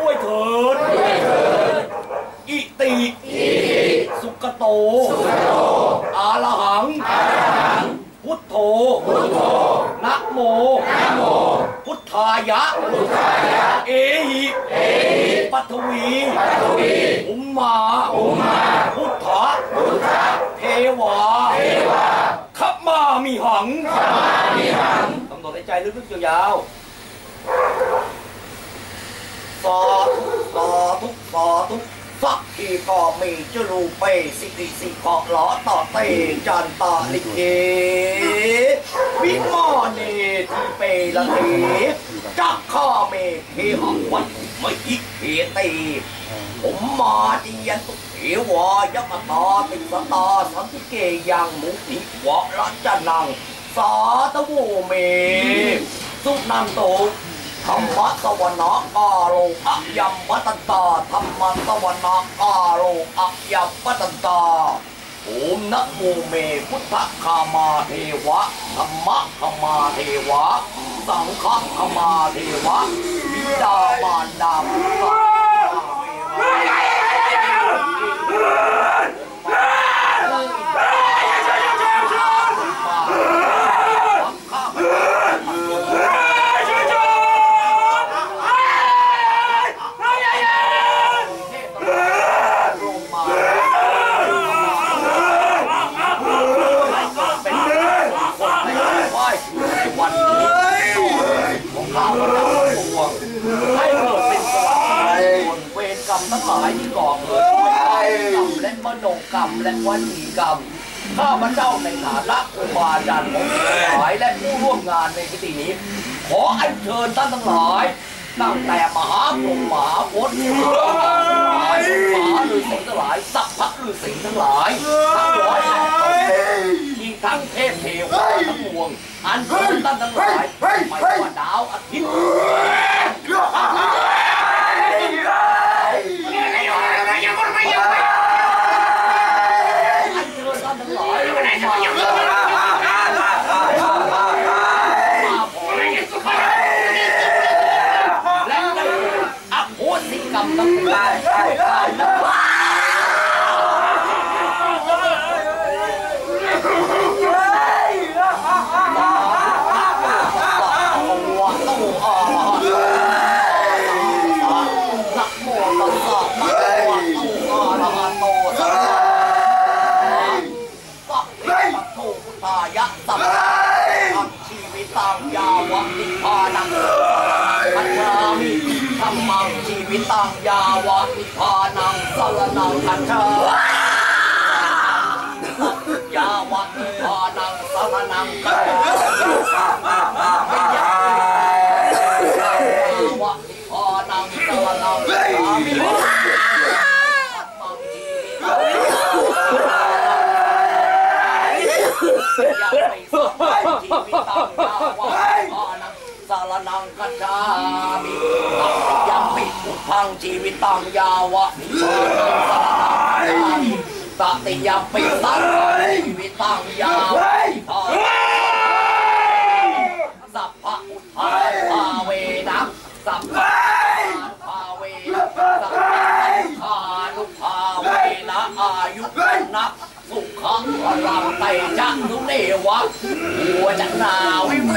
ด้วยเถิดอิติ สุกโต อาละหัง พุทโธ นะโม พุทธายะ เอหิปัทวี อุมมา พุทธะเทวาขับมามีหังกำหนดในใจลึกๆยาวๆ สาธุสาธุสาธุสักทีก็มีจรูเปสิริสิเกาะหลอต่อเตจันตาลิเกวิมอเนทีเปละเทจักข้าเมเพหังวันไม่อิเขตีผมมาเจียนตุเทวายกตาติสตาสันติเกยังมุติวะรัจนังสาธโวเมสุนันโต ธรรมะตวนากาโลอะยัมปัตตันตาธรรมะตวนากาโลอะยัมปัตตันตาโอมนะโมเมพุทธคามาเทวะธรรมะคามาเทวะ สังฆคามาเทวะบิดามารดาพุทธ วันนี้ของข้าพเจ้าทั้งปวงให้เกิดเป็นสวัสดิผลเวรกรรมทั้งหลายที่ก่อเกิดด้วยกรรมและมโนกรรมและวจีกรรมข้าพเจ้าในฐานะครูบาอาจารย์ของทั้งหลายและผู้ร่วมงานในพิธีนี้ ขออัญเชิญท่านทั้งหลายตั้งแต่มหาพรหมมหาพจน์มหาทั้งหลายมาฤาษีทั้งหลายสัพพะฤาษีทั้งหลายทั้งร้อยแปดที่ทั้งเทพเทวาทั้งปวง อันเชิญท่าน นิพพานังคัจฉามิธัมมังชีวิตังยาวะนิพพานังสรณังคัจฉามิยาวะนิพพานังสรณังคัจฉายาวะนิพพานังสรณังคัจฉามิสา รนังกัจจามิตังยังปิพุพังชีวิตังยาวะนิพานังสารนังกัจจามิตติยมปิสังชีวิตังยาวะนิพานังสัพพะอุทธาภาเวนะสัพพะภาเวนะสัพพะภานุภาเวนะอายุนะสุขังพลังไตจักนุเนวะหัวจันนาวิเว